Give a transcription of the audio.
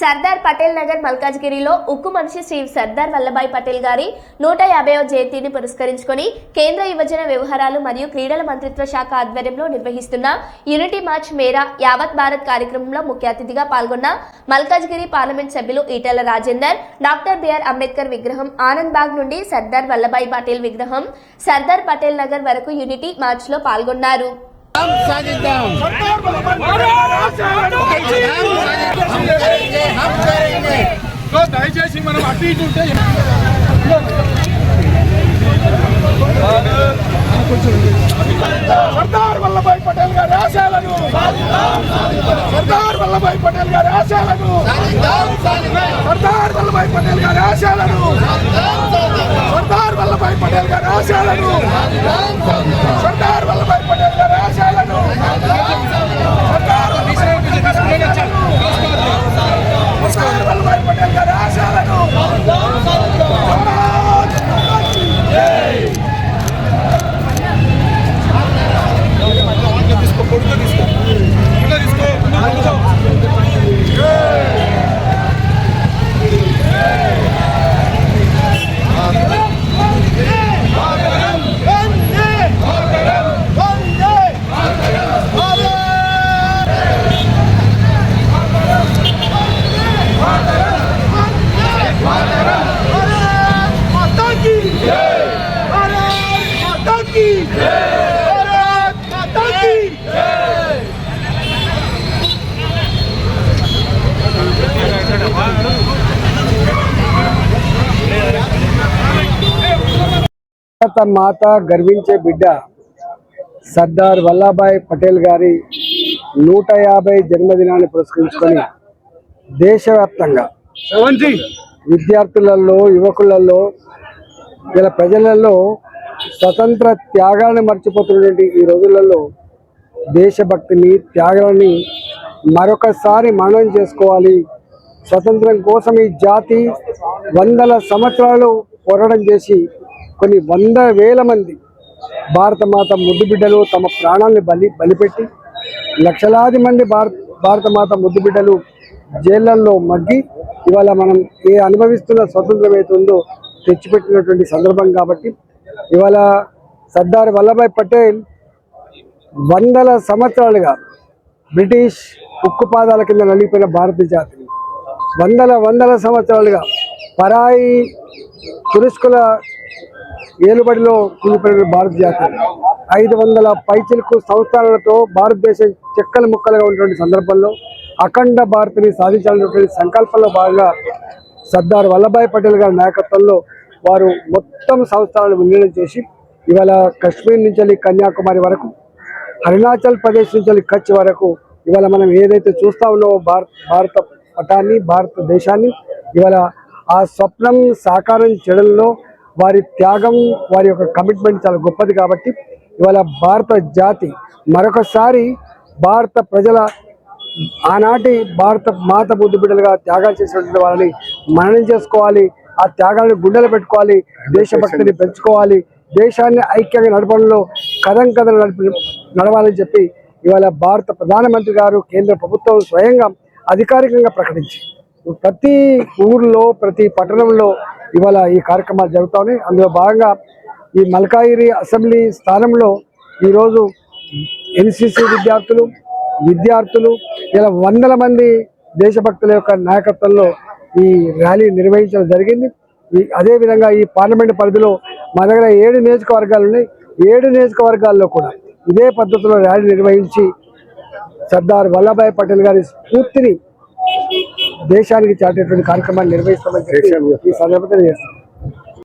సర్దార్ పటేల్ నగర్ మల్కాజ్గిరిలో ఉక్కు మనిషి శ్రీ సర్దార్ వల్లభాయ్ పటేల్ గారి నూట యాభైవ జయంతిని పురస్కరించుకొని కేంద్ర యువజన వ్యవహారాలు మరియు క్రీడల మంత్రిత్వ శాఖ ఆధ్వర్యంలో నిర్వహిస్తున్న యూనిటీ మార్చ్ మేరా యావత్ భారత్ కార్యక్రమంలో ముఖ్య అతిథిగా పాల్గొన్న మల్కాజ్గిరి పార్లమెంట్ సభ్యులు Eatala Rajender doctor B R Ambedkar విగ్రహం ఆనంద్ బాగ్ నుండి సర్దార్ వల్లభాయ్ పటేల్ విగ్రహం సర్దార్ పటేల్ నగర్ వరకు యూనిటీ మార్చ్లో పాల్గొన్నారు. సాధిద్దాం దయచేసి మనం అటు ఇటు ఉంటే సర్దార్ వల్లభాయ్ పటేల్ గారి ఆశయాలను. సర్దార్ వల్లభాయ్ పటేల్ గారి ఆశయాలను. సర్దార్ వల్లభాయ్ పటేల్ గారి ఆశయాలను. సర్దార్ వల్లభాయ్ పటేల్ గారి ఆశయాలను సర్దార్ వల్లభాయ్ పటేల్ గారి ఆశయాలను సర్దార్ వల్లభాయ్ పటేల్ గారి ఆశయాలను సర్దార్ వల్లభాయ్ పటేల్ గారి ఆశయాలను తీసుకో పొడుగు తీసుకో పొడుగు తీసుకో భారత మాత గర్వించే బిడ్డ సర్దార్ వల్లభాయ్ పటేల్ గారి నూట యాభై జన్మదినాన్ని పురస్కరించుకొని దేశవ్యాప్తంగా విద్యార్థులలో యువకులలో ఇలా ప్రజలలో స్వతంత్ర త్యాగాన్ని మర్చిపోతున్నటువంటి ఈ రోజులలో దేశభక్తిని త్యాగాన్ని మరొకసారి మననం చేసుకోవాలి. స్వతంత్రం కోసం ఈ జాతి వందల సంవత్సరాలు పోరాటం చేసి కొన్ని వంద వేల మంది భారత మాత ముద్దు బిడ్డలు తమ ప్రాణాలను బలి బలిపెట్టి లక్షలాది మంది భారత భారతమాత ముద్దు బిడ్డలు జైళ్ళల్లో మగ్గి ఇవాళ మనం ఏ అనుభవిస్తున్న స్వతంత్రం ఉందో తెచ్చిపెట్టినటువంటి సందర్భం కాబట్టి ఇవాళ సర్దార్ వల్లభాయ్ పటేల్ వందల సంవత్సరాలుగా బ్రిటిష్ ఉక్కు పాదాల కింద నలిగిపోయిన భారతీయ జాతిని వందల వందల సంవత్సరాలుగా పరాయి తురుష్కుల ఏలుబడిలో కూలిపోయిన భారత జాతి. ఐదు వందల పైచిలకు సంస్థానాలతో భారతదేశం చెక్కలు ముక్కలుగా ఉన్నటువంటి సందర్భంలో అఖండ భారత్ని సాధించాలన్నటువంటి సంకల్పంలో భాగంగా సర్దార్ వల్లభాయ్ పటేల్ గారి నాయకత్వంలో వారు మొత్తం సంస్థానాలు విలీనం చేసి ఇవాళ కశ్మీర్ నుంచి కన్యాకుమారి వరకు అరుణాచల్ ప్రదేశ్ నుంచి కచ్ వరకు ఇవాళ మనం ఏదైతే చూస్తా ఉన్నామో భారత భారత పటాన్ని భారతదేశాన్ని ఇవాళ ఆ స్వప్నం సాకారం చేయడంలో వారి త్యాగం వారి యొక్క కమిట్మెంట్ చాలా గొప్పది కాబట్టి ఇవాళ భారత జాతి మరొకసారి భారత ప్రజల ఆనాటి భారత మాత బుద్ధి బిడ్డలుగా త్యాగాలు చేసినటువంటి వాళ్ళని మననం చేసుకోవాలి. ఆ త్యాగాన్ని గుండెలు పెట్టుకోవాలి దేశభక్తిని పెంచుకోవాలి దేశాన్ని ఐక్యంగా నడపడంలో కథం కథలు నడిపి నడవాలని చెప్పి ఇవాళ భారత ప్రధానమంత్రి గారు కేంద్ర ప్రభుత్వం స్వయంగా అధికారికంగా ప్రకటించి ప్రతి ఊర్లో ప్రతి పట్టణంలో ఇవాళ ఈ కార్యక్రమాలు జరుగుతాయి. అందులో భాగంగా ఈ మల్కాయిరి అసెంబ్లీ స్థానంలో ఈరోజు ఎన్సిసి విద్యార్థులు విద్యార్థులు ఇలా వందల మంది దేశభక్తుల యొక్క నాయకత్వంలో ఈ ర్యాలీ నిర్వహించడం జరిగింది. అదేవిధంగా ఈ పార్లమెంట్ పరిధిలో మా దగ్గర ఏడు నియోజకవర్గాలు ఉన్నాయి. ఏడు నియోజకవర్గాల్లో కూడా ఇదే పద్ధతిలో ర్యాలీ నిర్వహించి సర్దార్ వల్లభాయ్ పటేల్ గారి స్ఫూర్తిని దేశానికి చాటేటువంటి కార్యక్రమాన్ని నిర్వహిస్తామని చెప్పి ఈ సందర్భంగా చేస్తాం